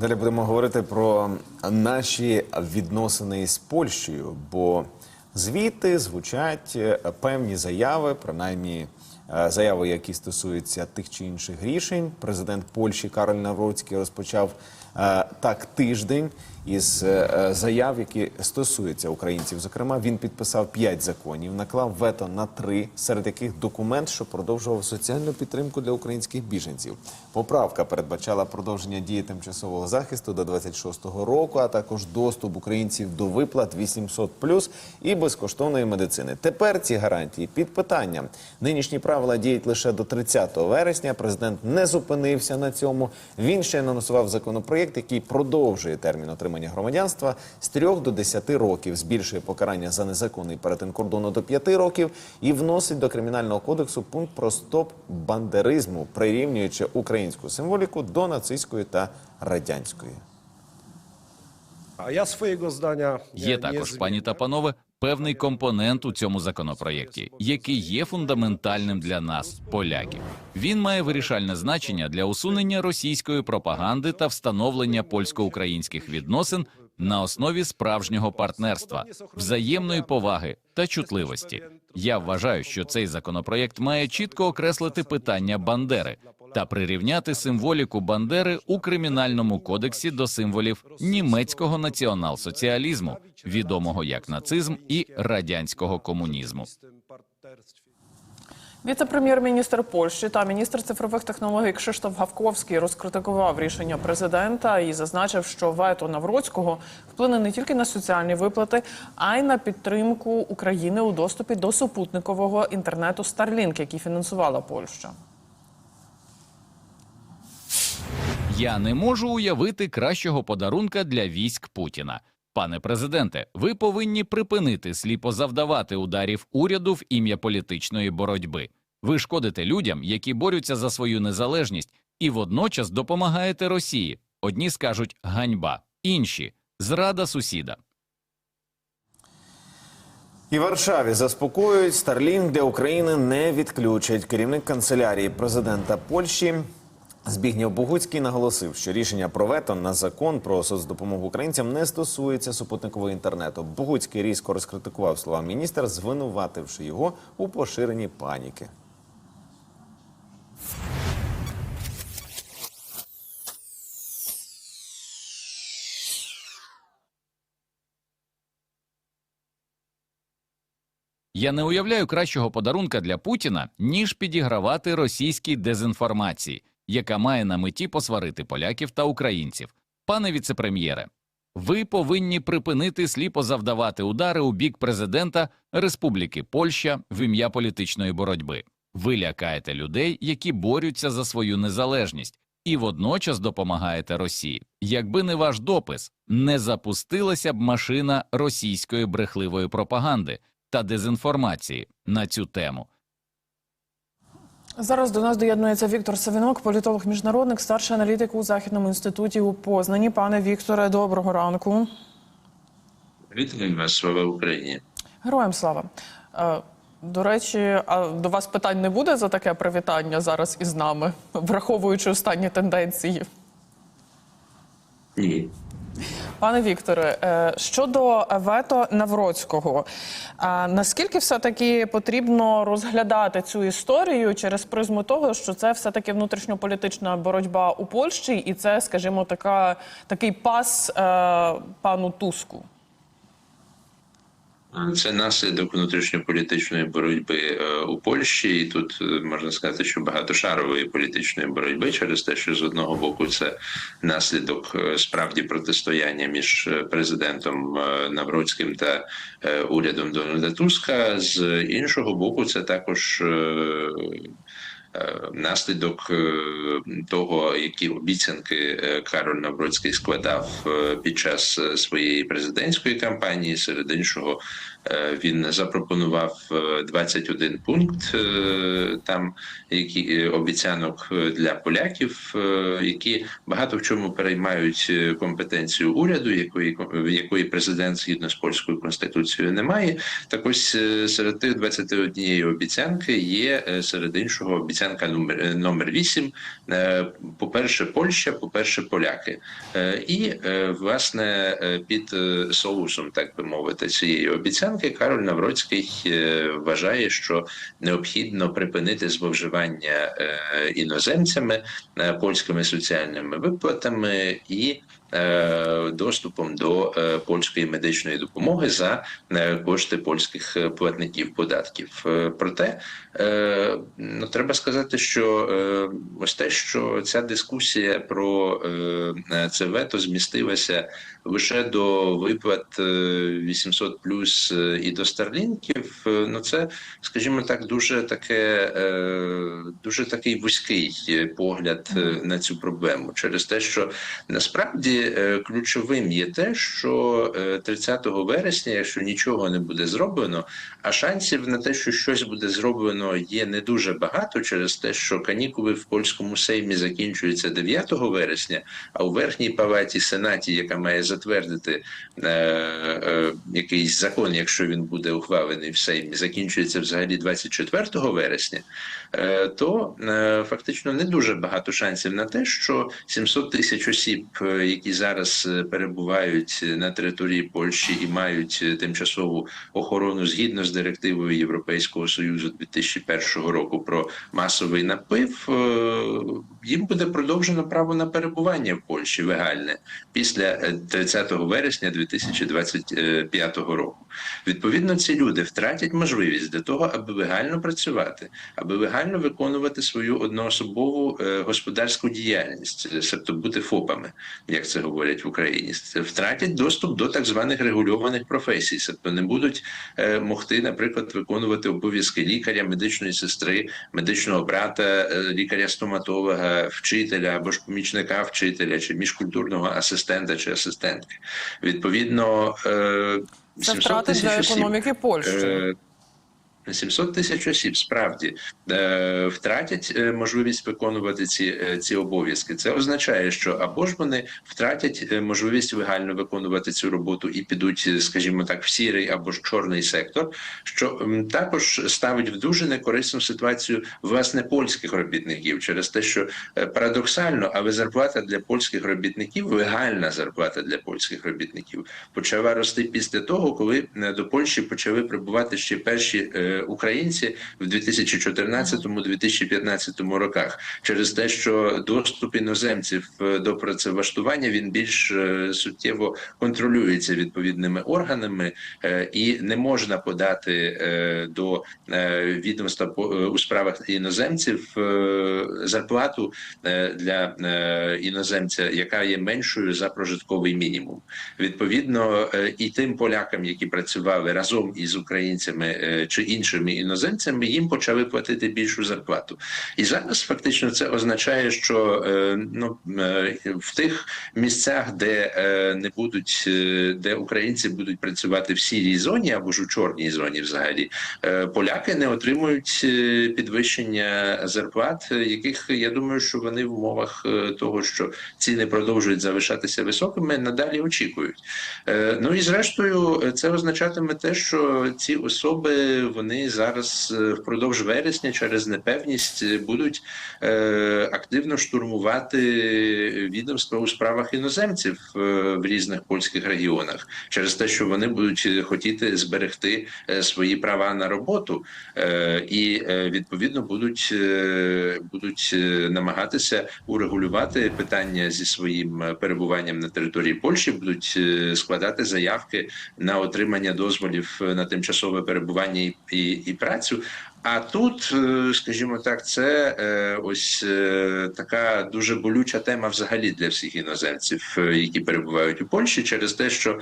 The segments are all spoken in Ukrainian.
Далі будемо говорити про наші відносини з Польщею, бо звідти звучать е, певні заяви, принаймні е, заяви, які стосуються тих чи інших рішень. Президент Польщі Кароль Навроцький розпочав е, так тиждень із е, е, заяв, які стосуються українців. Зокрема, він підписав п'ять законів, наклав вето на три, серед яких документ, що продовжував соціальну підтримку для українських біженців. Поправка передбачала продовження дії тимчасового захисту до 26-го року, а також доступ українців до виплат 800+, і безкоштовної медицини. Тепер ці гарантії під питанням. Нинішні правила діють лише до 30 вересня. Президент не зупинився на цьому. Він ще анонсував законопроєкт, який продовжує термін отримання громадянства з 3 до 10 років, збільшує покарання за незаконний перетин кордону до 5 років і вносить до кримінального кодексу пункт про стоп бандеризму, прирівнюючи українську символіку до нацистської та радянської. A ja swojego здання Є також, пані та панове, певний компонент у цьому законопроєкті, який є фундаментальним для нас, поляків. Він має вирішальне значення для усунення російської пропаганди та встановлення польсько-українських відносин на основі справжнього партнерства, взаємної поваги та чутливості. Я вважаю, що цей законопроєкт має чітко окреслити питання Бандери та прирівняти символіку Бандери у кримінальному кодексі до символів німецького націонал-соціалізму, відомого як нацизм і радянського комунізму. Віце-прем'єр-міністр Польщі та міністр цифрових технологій Кшиштоф Гавковський розкритикував рішення президента і зазначив, що вето Навроцького вплине не тільки на соціальні виплати, а й на підтримку України у доступі до супутникового інтернету Starlink, який фінансувала Польща. Я не можу уявити кращого подарунка для військ Путіна. Пане президенте, ви повинні припинити сліпо завдавати ударів уряду в ім'я політичної боротьби. Ви шкодите людям, які борються за свою незалежність, і водночас допомагаєте Росії. Одні скажуть ганьба, інші зрада сусіда. І Варшаві заспокоюють Старлінг для України не відключать. Керівник канцелярії президента Польщі Збігнєв Богуцький наголосив, що рішення про вето на закон про соцдопомогу українцям не стосується супутникового інтернету. Богуцький різко розкритикував слова міністра, звинувативши його у поширенні паніки. Я не уявляю кращого подарунка для Путіна, ніж підігравати російській дезінформації, яка має на меті посварити поляків та українців. Пане віцепрем'єре, ви повинні припинити сліпо завдавати удари у бік президента Республіки Польща в ім'я політичної боротьби. Ви лякаєте людей, які борються за свою незалежність, і водночас допомагаєте Росії. Якби не ваш допис, не запустилася б машина російської брехливої пропаганди та дезінформації на цю тему. Зараз до нас доєднується Віктор Савінок, політолог міжнародник, старший аналітик у західному інституті у Познані. Пане Вікторе, доброго ранку. Вітаю вас, слава Україні. Героям слава. Е, До речі, а до вас питань не буде за таке привітання зараз із нами, враховуючи останні тенденції. Ні. Пане Вікторе, е, щодо вето Навроцького, наскільки все-таки потрібно розглядати цю історію через призму того, що це все-таки внутрішньополітична боротьба у Польщі, і це, скажімо, така такий пас е, пану Туску? Це наслідок внутрішньополітичної боротьби е, у Польщі, і тут е, можна сказати, що багатошарової політичної боротьби через те, що з одного боку це наслідок е, справді протистояння між президентом Навроцьким та урядом Дональда Туска. З іншого боку, це також. Е, Наслідок е, того, які обіцянки е, Кароль Навроцький складав під час своєї президентської кампанії, серед іншого, він запропонував е, 21 пункт там, які обіцянок для поляків, які багато в чому переймають компетенцію уряду, якої якої президент згідно з польською конституцією немає. Так ось серед тих 21 обіцянки є серед іншого обіцянки обіцянка номер, е, номер 8. По-перше, Польща, по-перше, поляки. Е, І, е, власне, е, під е, соусом, так би мовити, цієї обіцянки Кароль Навроцький е, вважає, що необхідно припинити зловживання е, іноземцями, е, польськими соціальними виплатами і е, доступом до е, польської медичної допомоги за е, кошти польських е, платників податків. Е, Проте е, ну треба сказати, що е, ось те, що ця дискусія про е, це вето змістилася лише до виплат е, 800 плюс е, і до старлінків, е, ну це, скажімо так, дуже таке е, дуже такий вузький е, погляд е, на цю проблему. Через те, що насправді е, ключовим є те, що е, 30 вересня, якщо нічого не буде зроблено, а шансів на те, що щось буде зроблено, є не дуже багато через те, що канікули в польському сеймі закінчуються 9 вересня, а у верхній палаті сенаті, яка має затвердити е, е, якийсь закон, якщо він буде ухвалений в сеймі, закінчується взагалі 24 вересня, е, то е, фактично не дуже багато шансів на те, що 700 тисяч осіб, е, які зараз е, перебувають на території Польщі і мають е, тимчасову охорону згідно з директивою Європейського союзу 2001 року про масовий наплив, е, їм буде продовжено право на перебування в Польщі легальне після е, 30 вересня 2025 року. Відповідно, ці люди втратять можливість для того, аби легально працювати, аби легально виконувати свою одноособову е, господарську діяльність, е, себто бути ФОПами, як це говорять в Україні, втратять доступ до так званих регульованих професій, себто не будуть е, могти, наприклад, виконувати обов'язки лікаря, медичної сестри, медичного брата, е, лікаря-стоматолога, вчителя або ж помічника вчителя, чи міжкультурного асистента чи асистентки. Відповідно, е, Це втрати для економіки Польщі. Е, 700 тисяч осіб справді е, втратять е, можливість виконувати ці, е, ці обов'язки. Це означає, що або ж вони втратять можливість легально виконувати цю роботу і підуть, скажімо так, в сірий або ж чорний сектор, що також ставить в дуже некорисну ситуацію власне польських робітників через те, що парадоксально, але зарплата для польських робітників, легальна зарплата для польських робітників, почала рости після того, коли до Польщі почали прибувати ще перші українці в 2014-2015 роках, через те, що доступ іноземців е, до працевлаштування він більш е, суттєво контролюється відповідними органами, е, і не можна подати до відомства у справах іноземців зарплату для іноземця, яка є меншою за прожитковий мінімум. Відповідно, і тим полякам, які працювали разом із українцями чи іншими іноземцями, їм почали платити більшу зарплату. І зараз фактично це означає, що е, ну е, в тих місцях, де е, не будуть, де українці будуть працювати в сірій зоні або ж у чорній зоні, взагалі поляки не отримують підвищення зарплат, яких я думаю, що вони в умовах того, що ціни продовжують залишатися високими, надалі очікують. Ну і зрештою, це означатиме те, що ці особи вони зараз е, впродовж вересня через непевність е, будуть е, активно штурмувати відомства у справах іноземців в різних польських регіонах, через те, що вони будуть хотіти зберегти свої права на роботу, і відповідно будуть, будуть намагатися урегулювати питання зі своїм перебуванням на території Польщі, будуть складати заявки на отримання дозволів на тимчасове перебування і, і, і працю. А тут, е, скажімо так, це е, ось е, така дуже болюча тема взагалі для всіх іноземців, які перебувають у Польщі, через те, що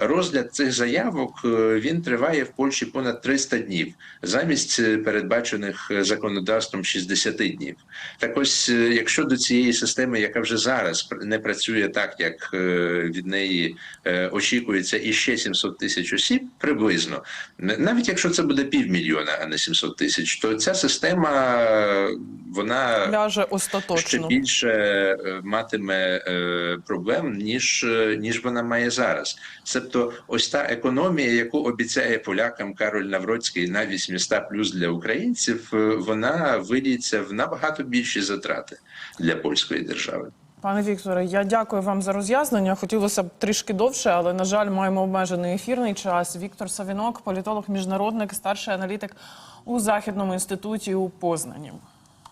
розгляд цих заявок він триває в Польщі понад 300 днів, замість передбачених законодавством 60 днів. Так ось, якщо до цієї системи, яка вже зараз не працює так, як від неї очікується, і ще 700 тисяч осіб приблизно, навіть якщо це буде півмільйона, а не 700 800 тисяч, то ця система вона Ляже ще більше е, матиме е, проблем, ніж, е, ніж вона має зараз. Себто, ось та економія, яку обіцяє полякам Кароль Навроцький на 800 плюс для українців, вона виліється в набагато більші затрати для польської держави. Пане Вікторе, я дякую вам за роз'яснення. Хотілося б трішки довше, але на жаль, маємо обмежений ефірний час. Віктор Савінок, політолог, міжнародник, старший аналітик у західному інституті у Познані.